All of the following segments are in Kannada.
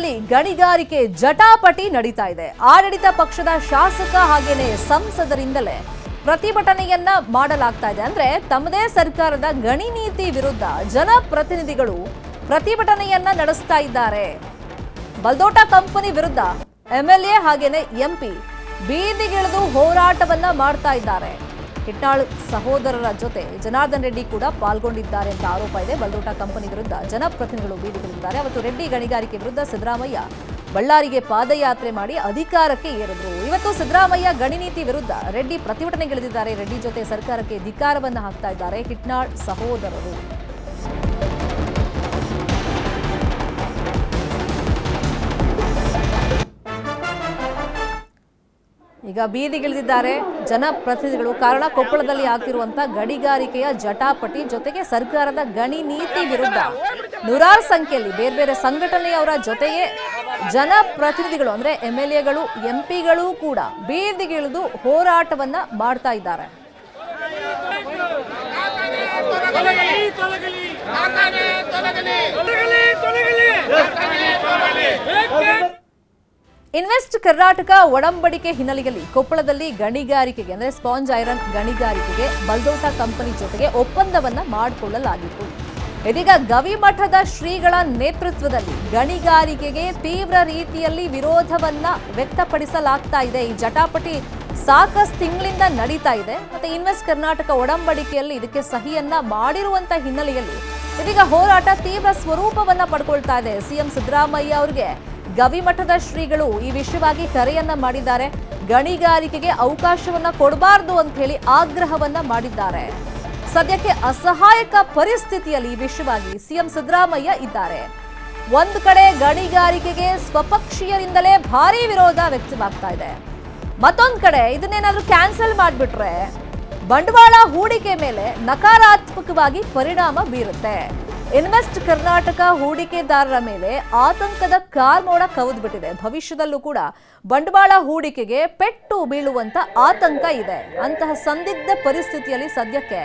ಕೊಪ್ಪಳದಲ್ಲಿ ಗಣಿಗಾರಿಕೆ ಜಟಾಪಟಿ ನಡೀತಾ ಇದೆ. ಆಡಳಿತ ಪಕ್ಷದ ಶಾಸಕ ಹಾಗೇನೆ ಸಂಸದರಿಂದಲೇ ಪ್ರತಿಭಟನೆಯನ್ನ ಮಾಡಲಾಗ್ತಾ ಇದೆ. ಅಂದ್ರೆ ತಮ್ಮದೇ ಸರ್ಕಾರದ ಗಣಿ ನೀತಿ ವಿರುದ್ಧ ಜನಪ್ರತಿನಿಧಿಗಳು ಪ್ರತಿಭಟನೆಯನ್ನ ನಡೆಸ್ತಾ ಇದ್ದಾರೆ. ಬಲ್ದೋಟ ಕಂಪನಿ ವಿರುದ್ಧ ಎಂಎಲ್ಎ ಹಾಗೇನೆ ಎಂಪಿ ಬೀದಿಗಿಳಿದು ಹೋರಾಟವನ್ನ ಮಾಡ್ತಾ ಇದ್ದಾರೆ. ಹಿಟ್ನಾಳ್ ಸಹೋದರರ ಜೊತೆ ಜನಾರ್ದನ್ ರೆಡ್ಡಿ ಕೂಡ ಪಾಲ್ಗೊಂಡಿದ್ದಾರೆ ಅಂತ ಆರೋಪ ಇದೆ. ಬಲ್ದೋಟ ಕಂಪನಿ ವಿರುದ್ಧ ಜನಪ್ರತಿನಿಧಿಗಳು ಬೀದಿಗಿಳಿದಿದ್ದಾರೆ ಅವತ್ತು ರೆಡ್ಡಿ ಗಣಿಗಾರಿಕೆ ವಿರುದ್ಧ ಸಿದ್ದರಾಮಯ್ಯ ಬಳ್ಳಾರಿಗೆ ಪಾದಯಾತ್ರೆ ಮಾಡಿ ಅಧಿಕಾರಕ್ಕೆ ಏರಿದ್ರು. ಇವತ್ತು ಸಿದ್ದರಾಮಯ್ಯ ಗಣಿ ನೀತಿ ವಿರುದ್ಧ ರೆಡ್ಡಿ ಪ್ರತಿಭಟನೆಗಿಳಿದಿದ್ದಾರೆ. ರೆಡ್ಡಿ ಜೊತೆ ಸರ್ಕಾರಕ್ಕೆ ಧಿಕಾರವನ್ನು ಹಾಕ್ತಾ ಇದ್ದಾರೆ. ಹಿಟ್ನಾಳ್ ಸಹೋದರರು. ಈಗ ಬೀದಿಗಿಳಿದಿದ್ದಾರೆ ಜನಪ್ರತಿನಿಧಿಗಳು ಕಾರಣ, ಕೊಪ್ಪಳದಲ್ಲಿ ಆಗ್ತಿರುವಂತಹ ಗಣಿಗಾರಿಕೆಯ ಜಟಾಪಟಿ ಜೊತೆಗೆ ಸರ್ಕಾರದ ಗಣಿ ನೀತಿ ವಿರುದ್ಧ. ನೂರಾರು ಸಂಖ್ಯೆಯಲ್ಲಿ ಬೇರೆ ಬೇರೆ ಸಂಘಟನೆಯವರ ಜೊತೆಗೆ ಜನಪ್ರತಿನಿಧಿಗಳು ಅಂದ್ರೆ ಎಂ ಎಲ್ ಎಗಳು ಎಂಪಿಗಳು ಕೂಡ ಬೀದಿಗಿಳಿದು ಹೋರಾಟವನ್ನ ಮಾಡ್ತಾ ಇದ್ದಾರೆ. ಇನ್ವೆಸ್ಟ್ ಕರ್ನಾಟಕ ಒಡಂಬಡಿಕೆ ಹಿನ್ನೆಲೆಯಲ್ಲಿ ಕೊಪ್ಪಳದಲ್ಲಿ ಗಣಿಗಾರಿಕೆಗೆ, ಅಂದರೆ ಸ್ಪಾಂಜ್ ಐರನ್ ಗಣಿಗಾರಿಕೆಗೆ, ಬಲ್ದೋಟ ಕಂಪನಿ ಜೊತೆಗೆ ಒಪ್ಪಂದವನ್ನ ಮಾಡಿಕೊಳ್ಳಲಾಗಿತ್ತು. ಇದೀಗ ಗವಿಮಠದ ಶ್ರೀಗಳ ನೇತೃತ್ವದಲ್ಲಿ ಗಣಿಗಾರಿಕೆಗೆ ತೀವ್ರ ರೀತಿಯಲ್ಲಿ ವಿರೋಧವನ್ನ ವ್ಯಕ್ತಪಡಿಸಲಾಗ್ತಾ ಇದೆ. ಈ ಜಟಾಪಟಿ ಸಾಕಷ್ಟು ತಿಂಗಳಿಂದ ನಡೀತಾ ಇದೆ. ಮತ್ತೆ ಇನ್ವೆಸ್ಟ್ ಕರ್ನಾಟಕ ಒಡಂಬಡಿಕೆಯಲ್ಲಿ ಇದಕ್ಕೆ ಸಹಿಯನ್ನ ಮಾಡಿರುವಂತ ಹಿನ್ನೆಲೆಯಲ್ಲಿ ಇದೀಗ ಹೋರಾಟ ತೀವ್ರ ಸ್ವರೂಪವನ್ನ ಪಡ್ಕೊಳ್ತಾ ಇದೆ. ಸಿಎಂ ಸಿದ್ದರಾಮಯ್ಯ ಅವರಿಗೆ ಗವಿಮಠದ ಶ್ರೀಗಳು ಈ ವಿಷಯವಾಗಿ ಕರೆಯನ್ನ ಮಾಡಿದ್ದಾರೆ. ಗಣಿಗಾರಿಕೆಗೆ ಅವಕಾಶವನ್ನ ಕೊಡಬಾರದು ಅಂತ ಹೇಳಿ ಆಗ್ರಹವನ್ನ ಮಾಡಿದ್ದಾರೆ. ಸದ್ಯಕ್ಕೆ ಅಸಹಾಯಕ ಪರಿಸ್ಥಿತಿಯಲ್ಲಿ ಈ ವಿಷಯವಾಗಿ ಸಿಎಂ ಸಿದ್ದರಾಮಯ್ಯ ಇದ್ದಾರೆ. ಒಂದು ಕಡೆ ಗಣಿಗಾರಿಕೆಗೆ ಸ್ವಪಕ್ಷೀಯರಿಂದಲೇ ಭಾರಿ ವಿರೋಧ ವ್ಯಕ್ತವಾಗ್ತಾ ಇದೆ. ಮತ್ತೊಂದು ಕಡೆ ಇದನ್ನೇನಾದ್ರೂ ಕ್ಯಾನ್ಸಲ್ ಮಾಡಿಬಿಟ್ರೆ ಬಂಡವಾಳ ಹೂಡಿಕೆ ಮೇಲೆ ನಕಾರಾತ್ಮಕವಾಗಿ ಪರಿಣಾಮ ಬೀರುತ್ತೆ. ಇನ್ವೆಸ್ಟ್ ಕರ್ನಾಟಕ ಹೂಡಿಕೆದಾರರ ಮೇಲೆ ಆತಂಕದ ಕಾರ್ಮೋಡ ಕವಿದ್ಬಿಟ್ಟಿದೆ. ಭವಿಷ್ಯದಲ್ಲೂ ಕೂಡ ಬಂಡವಾಳ ಹೂಡಿಕೆಗೆ ಪೆಟ್ಟು ಬೀಳುವಂತ ಆತಂಕ ಇದೆ. ಅಂತಹ ಸಂದಿಗ್ಧ ಪರಿಸ್ಥಿತಿಯಲ್ಲಿ ಸದ್ಯಕ್ಕೆ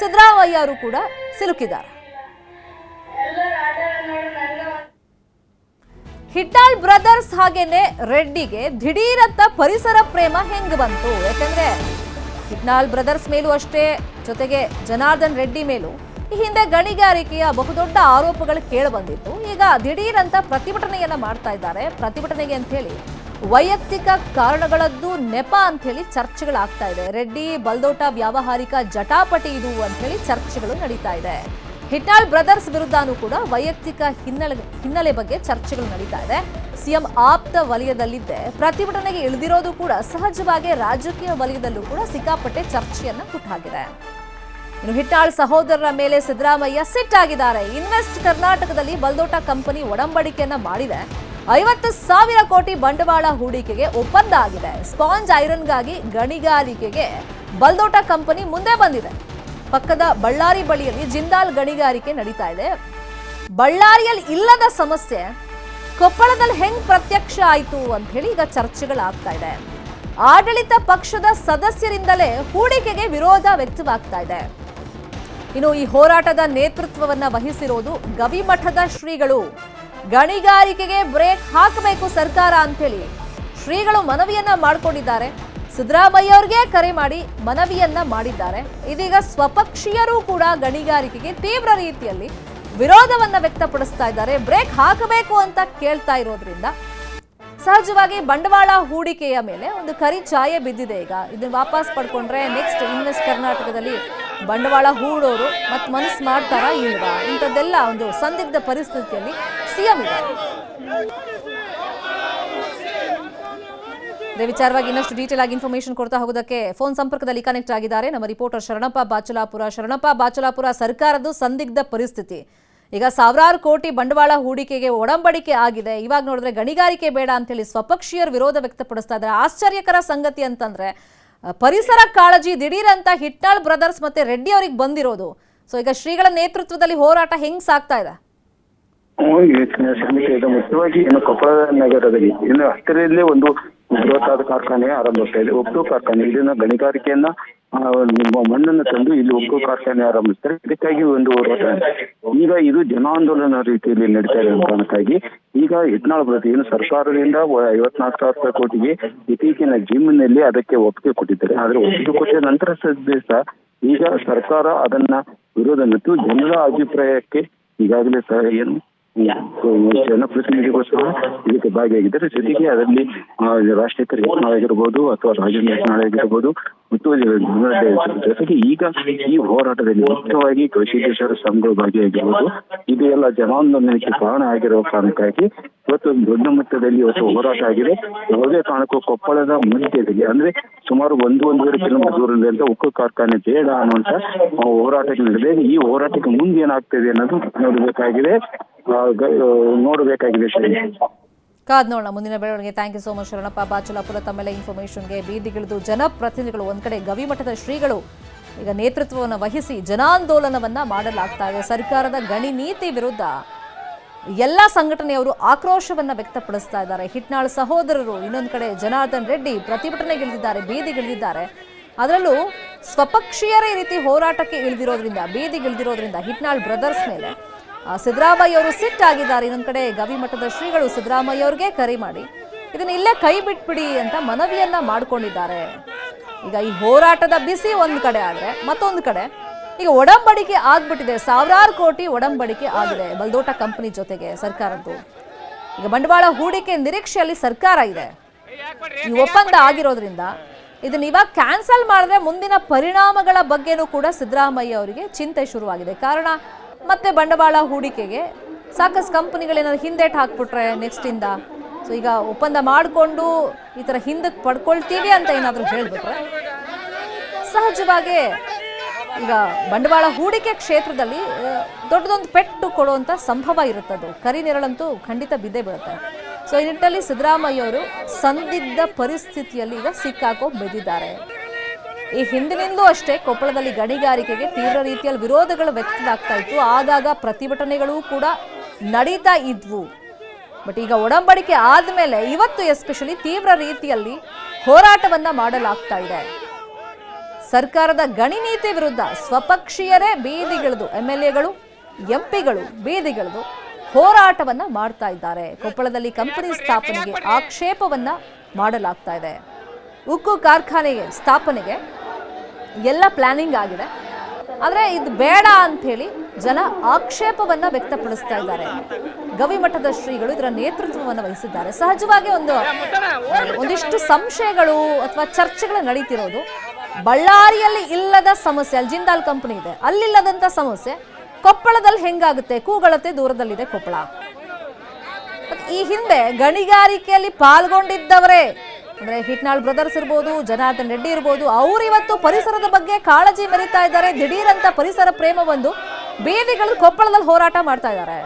ಸಿದ್ದರಾಮಯ್ಯ ಕೂಡ ಸಿಲುಕಿದ್ದಾರೆ. ಹಿಟ್ಟಾಳ್ ಬ್ರದರ್ಸ್ ಹಾಗೇನೆ ರೆಡ್ಡಿಗೆ ದಿಢೀರಂತ ಪರಿಸರ ಪ್ರೇಮ ಹೆಂಗ್ ಬಂತು? ಯಾಕಂದ್ರೆ ಹಿಟ್ನಾಳ್ ಬ್ರದರ್ಸ್ ಮೇಲೂ ಅಷ್ಟೇ, ಜೊತೆಗೆ ಜನಾರ್ದನ್ ರೆಡ್ಡಿ ಮೇಲೂ ಈ ಹಿಂದೆ ಗಣಿಗಾರಿಕೆಯ ಬಹುದೊಡ್ಡ ಆರೋಪಗಳು ಕೇಳಿಬಂದಿತ್ತು. ಈಗ ದಿಢೀರಂತ ಪ್ರತಿಭಟನೆಯನ್ನ ಮಾಡ್ತಾ ಇದ್ದಾರೆ. ಪ್ರತಿಭಟನೆಗೆ ಅಂತ ಹೇಳಿ ವೈಯಕ್ತಿಕ ಕಾರಣಗಳದ್ದು ನೆಪ ಅಂತ ಹೇಳಿ ಚರ್ಚೆಗಳಾಗ್ತಾ ಇದೆ. ರೆಡ್ಡಿ, ಬಲ್ದೋಟ ವ್ಯಾವಹಾರಿಕ ಜಟಾಪಟಿ ಇದು ಅಂತ ಹೇಳಿ ಚರ್ಚೆಗಳು ನಡೀತಾ ಇದೆ. ಹಿಟ್ನಾಳ್ ಬ್ರದರ್ಸ್ ವಿರುದ್ಧನೂ ಕೂಡ ವೈಯಕ್ತಿಕ ಹಿನ್ನೆಲೆ ಹಿನ್ನೆಲೆ ಬಗ್ಗೆ ಚರ್ಚೆಗಳು ನಡೀತಾ ಇದೆ. ಸಿಎಂ ಆಪ್ತ ವಲಯದಲ್ಲಿದ್ದೆ. ಪ್ರತಿಭಟನೆಗೆ ಇಳಿದಿರೋದು ಕೂಡ ಸಹಜವಾಗಿ ರಾಜಕೀಯ ವಲಯದಲ್ಲೂ ಕೂಡ ಸಿಕ್ಕಾಪಟ್ಟೆ ಚರ್ಚೆಯನ್ನ ಹುಟ್ಟಾಗಿದೆ ಇನ್ನು ಹಿಟ್ಟಾಳ್ ಸಹೋದರರ ಮೇಲೆ ಸಿದ್ದರಾಮಯ್ಯ ಸಿಟ್ಟಾಗಿದ್ದಾರೆ ಇನ್ವೆಸ್ಟ್ ಕರ್ನಾಟಕದಲ್ಲಿ ಬಲ್ದೋಟ ಕಂಪನಿ ಒಡಂಬಡಿಕೆಯನ್ನ ಮಾಡಿದೆ. ಐವತ್ತು ಸಾವಿರ ಕೋಟಿ ಬಂಡವಾಳ ಹೂಡಿಕೆಗೆ ಒಪ್ಪಂದ ಆಗಿದೆ. ಸ್ಪಾಂಜ್ ಐರನ್ಗಾಗಿ ಗಣಿಗಾರಿಕೆಗೆ ಬಲ್ದೋಟ ಕಂಪನಿ ಮುಂದೆ ಬಂದಿದೆ. ಪಕ್ಕದ ಬಳ್ಳಾರಿ ಬಳಿಯಲ್ಲಿ ಜಿಂದಾಲ್ ಗಣಿಗಾರಿಕೆ ನಡೀತಾ ಇದೆ. ಬಳ್ಳಾರಿಯಲ್ಲಿ ಇಲ್ಲದ ಸಮಸ್ಯೆ, ಕೊಪ್ಪಳದಲ್ಲಿ ಹೆಂಗ್ ಪ್ರತ್ಯಕ್ಷ ಆಯ್ತು ಅಂತ ಹೇಳಿ ಈಗ ಚರ್ಚೆಗಳಾಗ್ತಾ ಇದೆ. ಆಡಳಿತ ಪಕ್ಷದ ಸದಸ್ಯರಿಂದಲೇ ಹೂಡಿಕೆಗೆ ವಿರೋಧ ವ್ಯಕ್ತವಾಗ್ತಾ ಇದೆ. ಇನ್ನು ಈ ಹೋರಾಟದ ನೇತೃತ್ವವನ್ನ ವಹಿಸಿರೋದು ಗವಿಮಠದ ಶ್ರೀಗಳು. ಗಣಿಗಾರಿಕೆಗೆ ಬ್ರೇಕ್ ಹಾಕಬೇಕು ಸರ್ಕಾರ ಅಂತೇಳಿ ಶ್ರೀಗಳು ಮನವಿಯನ್ನ ಮಾಡಿಕೊಂಡಿದ್ದಾರೆ. ಸಿದ್ದರಾಮಯ್ಯ ಅವ್ರಿಗೆ ಕರೆ ಮಾಡಿ ಮನವಿಯನ್ನ ಮಾಡಿದ್ದಾರೆ. ಇದೀಗ ಸ್ವಪಕ್ಷೀಯರು ಕೂಡ ಗಣಿಗಾರಿಕೆಗೆ ತೀವ್ರ ರೀತಿಯಲ್ಲಿ ವಿರೋಧವನ್ನ ವ್ಯಕ್ತಪಡಿಸ್ತಾ ಇದ್ದಾರೆ. ಬ್ರೇಕ್ ಹಾಕಬೇಕು ಅಂತ ಕೇಳ್ತಾ ಇರೋದ್ರಿಂದ ಸಹಜವಾಗಿ ಬಂಡವಾಳ ಹೂಡಿಕೆಯ ಮೇಲೆ ಒಂದು ಕರಿ ಛಾಯೆ ಬಿದ್ದಿದೆ ಈಗ. ಇದನ್ನ ವಾಪಸ್ ಪಡ್ಕೊಂಡ್ರೆ ನೆಕ್ಸ್ಟ್ ಇನ್ವೆಸ್ಟ್ ಕರ್ನಾಟಕದಲ್ಲಿ ಬಂಡವಾಳ ಹೂಡೋರು ಮತ್ತೆ ಮನಸ್ಸು ಮಾಡ್ತಾರಾ ಇಲ್ವಾ ಇಂಥದ್ದೆಲ್ಲ ಒಂದು ಸಂದಿಗ್ಧ ಪರಿಸ್ಥಿತಿಯಲ್ಲಿ ಸಿಎಂ ಇದ್ದಾರೆ. ಇದೇ ವಿಚಾರವಾಗಿ ಇನ್ನಷ್ಟು ಡೀಟೇಲ್ ಆಗಿ ಇನ್ಫಾರ್ಮೇಶನ್ ಕೊಡ್ತಾ ಹೋಗೋದಕ್ಕೆ ಫೋನ್ ಸಂಪರ್ಕದಲ್ಲಿ ಕನೆಕ್ಟ್ ಆಗಿದ್ದಾರೆ ನಮ್ಮ ರಿಪೋರ್ಟರ್ ಶರಣಪ್ಪ ಬಾಚಲಾಪುರ. ಶರಣಪ್ಪ ಬಾಚಲಾಪುರ ಸರ್ಕಾರದ್ದು ಸಂದಿಗ್ಧ ಪರಿಸ್ಥಿತಿ. ಈಗ ಸಾವಿರಾರು ಕೋಟಿ ಬಂಡವಾಳ ಹೂಡಿಕೆಗೆ ಒಡಂಬಡಿಕೆ ಆಗಿದೆ. ಇವಾಗ ನೋಡಿದ್ರೆ ಗಣಿಗಾರಿಕೆ ಬೇಡ ಅಂತೇಳಿ ಸ್ವಪಕ್ಷೀಯರು ವಿರೋಧ ವ್ಯಕ್ತಪಡಿಸ್ತಾ ಇದ್ದಾರೆ. ಆಶ್ಚರ್ಯಕರ ಸಂಗತಿ ಅಂತಂದ್ರೆ ಪರಿಸರ ಕಾಳಜಿ ಅಂತ ಹಿಟ್ನಾಳ್ ಬ್ರದರ್ಸ್ ಮತ್ತೆ ರೆಡ್ಡಿ ಅವ್ರಿಗೆ ಬಂದಿರೋದು. ಸೊ ಈಗ ಶ್ರೀಗಳ ನೇತೃತ್ವದಲ್ಲಿ ಹೋರಾಟ ಹೆಂಗ್ ಸಾಗ್ತಾ ಇದೆ? ಮುಖ್ಯವಾಗಿ ಏನು ಕೊಪ್ಪಳ ನಗರದಲ್ಲಿ ಇನ್ನು ಹತ್ತಿರದಲ್ಲೇ ಒಂದು ಬೃಹತ್ತಾದ ಕಾರ್ಖಾನೆ ಆರಂಭ ಇದೆ. ಒಟ್ಟು ಕಾರ್ಖಾನೆ ಇದನ್ನ ಗಣಿಗಾರಿಕೆಯನ್ನ ಮಣ್ಣನ್ನು ತಂದು ಇಲ್ಲಿ ಉಕ್ಕು ಕಾರ್ಖಾನೆ ಆರಂಭಿಸ್ತಾರೆ. ಇದಕ್ಕಾಗಿ ಒಂದು ಹೋರಾಟ. ಈಗ ಇದು ಜನಾಂದೋಲನ ರೀತಿಯಲ್ಲಿ ನಡೀತಾ ಇದೆ ಕಾರಣಕ್ಕಾಗಿ ಈಗ ಇಟ್ನಾಳ್ ಪ್ರತಿ ಏನು ಸರ್ಕಾರದಿಂದ ಐವತ್ನಾಲ್ಕು ಸಾವಿರ ರೂಪಾಯಿ ಕೋಟಿಗೆ ಇತ್ತೀಚಿನ ಜಿಮ್ನಲ್ಲಿ ಅದಕ್ಕೆ ಒಪ್ಪಿಗೆ ಕೊಟ್ಟಿದ್ದಾರೆ. ಆದ್ರೆ ಒಪ್ಪಿಗೆ ಕೊಟ್ಟ ನಂತರ ಸಹ ಈಗ ಸರ್ಕಾರ ಅದನ್ನ ವಿರೋಧ ಮತ್ತು ಜನರ ಅಭಿಪ್ರಾಯಕ್ಕೆ ಈಗಾಗಲೇ ಸಹ ಏನು ಜನಪ್ರತಿನಿಧಿಗಳು ಸಹ ಇದಕ್ಕೆ ಭಾಗಿಯಾಗಿದ್ದಾರೆ. ಜೊತೆಗೆ ಅದರಲ್ಲಿ ರಾಷ್ಟ್ರೀಯ ಯತ್ನಾಳ್ ಆಗಿರ್ಬೋದು ಅಥವಾ ರಾಜೇಂದ್ರ ಯತ್ನಾಳ್ ಆಗಿರ್ಬೋದು ಜೊತೆಗೆ ಈಗ ಈ ಹೋರಾಟದಲ್ಲಿ ಮುಖ್ಯವಾಗಿ ಕೃಷಿ ಸಂಘಗಳು ಭಾಗಿಯಾಗಿರುವುದು ಇದು ಎಲ್ಲ ಜನಾಂದೋಲನಕ್ಕೆ ಕಾರಣ ಆಗಿರುವ ಕಾರಣಕ್ಕಾಗಿ ಇವತ್ತು ದೊಡ್ಡ ಮಟ್ಟದಲ್ಲಿ ಇವತ್ತು ಹೋರಾಟ ಆಗಿದೆ. ಯಾವುದೇ ಕಾರಣಕ್ಕೂ ಕೊಪ್ಪಳದ ಮಧ್ಯದಲ್ಲಿ ಅಂದ್ರೆ ಸುಮಾರು ಒಂದು, ಒಂದೂವರೆ ಕಿಲೋಮೀಟರ್ ದೂರದಿಂದ ಉಕ್ಕು ಕಾರ್ಖಾನೆ ಬೇಡ ಅನ್ನುವಂತ ಹೋರಾಟಕ್ಕೆ ನಡೆದಿದೆ. ಈ ಹೋರಾಟಕ್ಕೆ ಮುಂದೆ ಏನಾಗ್ತದೆ ಅನ್ನೋದು ನೋಡಬೇಕಾಗಿದೆ. ನೋಡಬೇಕಾಗಿದೆ ಸರಿ. ಕಾದ್ ನೋಡೋಣ. ಮುಂದಿನ ಬೆಳವಣಿಗೆ. Thank you so much Sharanappa. Bachalapura ತಮ್ಮೆಲ್ಲ ಇನ್ಫಾರ್ಮೇಷನ್ಗೆ ಬೀದಿಗಿಳಿದು ಜನಪ್ರತಿನಿಧಿಗಳು ಒಂದ್ ಕಡೆ ಗವಿಮಠದ ಶ್ರೀಗಳು ಈಗ ನೇತೃತ್ವವನ್ನು ವಹಿಸಿ ಜನಾಂದೋಲನವನ್ನ ಮಾಡಲಾಗ್ತಾ ಇದೆ. ಸರ್ಕಾರದ ಗಣಿ ನೀತಿ ವಿರುದ್ಧ ಎಲ್ಲ ಸಂಘಟನೆಯವರು ಆಕ್ರೋಶವನ್ನ ವ್ಯಕ್ತಪಡಿಸ್ತಾ ಇದ್ದಾರೆ. ಹಿಟ್ನಾಳ್ ಸಹೋದರರು ಇನ್ನೊಂದು ಕಡೆ ಜನಾರ್ದನ್ ರೆಡ್ಡಿ ಪ್ರತಿಭಟನೆಗಿಳಿದಿದ್ದಾರೆ ಬೀದಿಗಿಳಿದಿದ್ದಾರೆ ಅದರಲ್ಲೂ ಸ್ವಪಕ್ಷೀಯರ ರೀತಿ ಹೋರಾಟಕ್ಕೆ ಇಳಿದಿರೋದ್ರಿಂದ ಬೀದಿಗಿಳಿದಿರೋದ್ರಿಂದ ಹಿಟ್ನಾಳ್ ಬ್ರದರ್ಸ್ ಮೇಲೆ ಸಿದ್ದರಾಮಯ್ಯ ಅವರು ಸಿಟ್ಟಾಗಿದ್ದಾರೆ ಇನ್ನೊಂದು ಕಡೆ ಗವಿಮಠದ ಶ್ರೀಗಳು ಸಿದ್ದರಾಮಯ್ಯ ಅವ್ರಿಗೆ ಕರೆ ಮಾಡಿ, ಇದನ್ನ ಇಲ್ಲೇ ಕೈ ಬಿಟ್ಬಿಡಿ ಅಂತ ಮನವಿಯನ್ನ ಮಾಡ್ಕೊಂಡಿದ್ದಾರೆ. ಈಗ ಈ ಹೋರಾಟದ ಬಿಸಿ ಒಂದ್ ಕಡೆ ಆದ್ರೆ, ಮತ್ತೊಂದು ಕಡೆ, ಈಗ ಒಡಂಬಡಿಕೆ ಆಗ್ಬಿಟ್ಟಿದೆ. ಸಾವಿರಾರು ಕೋಟಿ ಒಡಂಬಡಿಕೆ ಆಗಿದೆ ಬಲ್ದೋಟ ಕಂಪನಿ ಜೊತೆಗೆ ಸರ್ಕಾರದ್ದು. ಈಗ ಬಂಡವಾಳ ಹೂಡಿಕೆ ನಿರೀಕ್ಷೆಯಲ್ಲಿ ಸರ್ಕಾರ ಇದೆ. ಈ ಒಪ್ಪಂದ ಆಗಿರೋದ್ರಿಂದ ಇದನ್ನ ಇವಾಗ ಕ್ಯಾನ್ಸಲ್ ಮಾಡಿದ್ರೆ ಮುಂದಿನ ಪರಿಣಾಮಗಳ ಬಗ್ಗೆನೂ ಕೂಡ ಸಿದ್ದರಾಮಯ್ಯ ಅವರಿಗೆ ಚಿಂತೆ ಶುರುವಾಗಿದೆ. ಕಾರಣ ಮತ್ತೆ ಬಂಡವಾಳ ಹೂಡಿಕೆಗೆ ಸಾಕಷ್ಟು ಕಂಪ್ನಿಗಳೇನಾದ್ರು ಹಿಂದೇಟ್ ಹಾಕ್ಬಿಟ್ರೆ ನೆಕ್ಸ್ಟ್ ಇಂದ? ಸೊ ಈಗ ಒಪ್ಪಂದ ಮಾಡಿಕೊಂಡು ಈ ಥರ ಹಿಂದಕ್ಕೆ ಪಡ್ಕೊಳ್ತೀವಿ ಅಂತ ಏನಾದರೂ ಹೇಳ್ಬಿಟ್ರೆ? ಸಹಜವಾಗಿ ಈಗ ಬಂಡವಾಳ ಹೂಡಿಕೆ ಕ್ಷೇತ್ರದಲ್ಲಿ ದೊಡ್ಡದೊಂದು ಪೆಟ್ಟು ಕೊಡುವಂಥ ಸಂಭವ ಇರುತ್ತದು ಕರಿ ನೆರಳಂತೂ ಖಂಡಿತ ಬಿದ್ದೇ ಬೀಳುತ್ತೆ. ಸೊ ಈ ನಿಟ್ಟಿನಲ್ಲಿ ಸಿದ್ದರಾಮಯ್ಯ ಅವರು ಸಂದಿಗ್ಧ ಪರಿಸ್ಥಿತಿಯಲ್ಲಿ ಈಗ ಸಿಕ್ಕಾಕೋ ಬೆದ್ದಿದ್ದಾರೆ. ಈ ಹಿಂದಿನಿಂದಲೂ ಅಷ್ಟೇ ಕೊಪ್ಪಳದಲ್ಲಿ ಗಣಿಗಾರಿಕೆಗೆ ತೀವ್ರ ರೀತಿಯಲ್ಲಿ ವಿರೋಧಗಳು ವ್ಯಕ್ತವಾಗ್ತಾ ಇತ್ತು. ಆಗಾಗ ಪ್ರತಿಭಟನೆಗಳು ಕೂಡ ನಡೀತಾ ಇದ್ವು. ಬಟ್ ಈಗ ಒಡಂಬಡಿಕೆ ಆದಮೇಲೆ ಇವತ್ತು ಎಸ್ಪೆಷಲಿ ತೀವ್ರ ರೀತಿಯಲ್ಲಿ ಹೋರಾಟವನ್ನ ಮಾಡಲಾಗ್ತಾ ಇದೆ. ಸರ್ಕಾರದ ಗಣಿ ನೀತಿ ವಿರುದ್ಧ ಸ್ವಪಕ್ಷೀಯರೇ ಬೀದಿಗಿಳಿದು ಎಂ ಎಲ್ ಎಗಳು ಎಂಪಿಗಳು ಬೀದಿಗಿಳಿದು ಹೋರಾಟವನ್ನ ಮಾಡ್ತಾ ಇದ್ದಾರೆ. ಕೊಪ್ಪಳದಲ್ಲಿ ಕಂಪನಿ ಸ್ಥಾಪನೆಗೆ ಆಕ್ಷೇಪವನ್ನ ಮಾಡಲಾಗ್ತಾ ಇದೆ. ಉಕ್ಕು ಕಾರ್ಖಾನೆಗೆ ಸ್ಥಾಪನೆಗೆ ಎಲ್ಲ ಪ್ಲಾನಿಂಗ್ ಆಗಿದೆ. ಆದರೆ ಇದು ಬೇಡ ಅಂಥೇಳಿ ಜನ ಆಕ್ಷೇಪವನ್ನ ವ್ಯಕ್ತಪಡಿಸ್ತಾ ಇದ್ದಾರೆ. ಗವಿಮಠದ ಶ್ರೀಗಳು ಇದರ ನೇತೃತ್ವವನ್ನು ವಹಿಸಿದ್ದಾರೆ. ಸಹಜವಾಗಿ ಒಂದು, ಒಂದಿಷ್ಟು ಸಂಶಯಗಳು ಅಥವಾ ಚರ್ಚೆಗಳು ನಡೀತಿರೋದು. ಬಳ್ಳಾರಿಯಲ್ಲಿ ಇಲ್ಲದ ಸಮಸ್ಯೆ, ಅಲ್ಲಿ ಜಿಂದಾಲ್ ಕಂಪನಿ ಇದೆ. ಅಲ್ಲಿಲ್ಲದಂತ ಸಮಸ್ಯೆ, ಕೊಪ್ಪಳದಲ್ಲಿ ಹೆಂಗಾಗುತ್ತೆ? ಕೂಗಳತೆ ದೂರದಲ್ಲಿದೆ ಕೊಪ್ಪಳ. ಈ ಹಿಂದೆ ಗಣಿಗಾರಿಕೆಯಲ್ಲಿ ಪಾಲ್ಗೊಂಡಿದ್ದವರೇ. ಅಂದ್ರೆ ಹಿಟ್ನಾಳ್ ಬ್ರದರ್ಸ್ ಇರ್ಬೋದು, ಜನಾರ್ದನ್ ರೆಡ್ಡಿ ಇರ್ಬೋದು, ಅವ್ರು ಇವತ್ತು ಪರಿಸರದ ಬಗ್ಗೆ ಕಾಳಜಿ ಮೆರಿತಾ ಇದ್ದಾರೆ. ದಿಢೀರಂತ ಪರಿಸರ ಪ್ರೇಮ ಬಂದು ಬೀದಿಗಳು ಕೊಪ್ಪಳದಲ್ಲಿ ಹೋರಾಟ ಮಾಡ್ತಾ ಇದ್ದಾರೆ.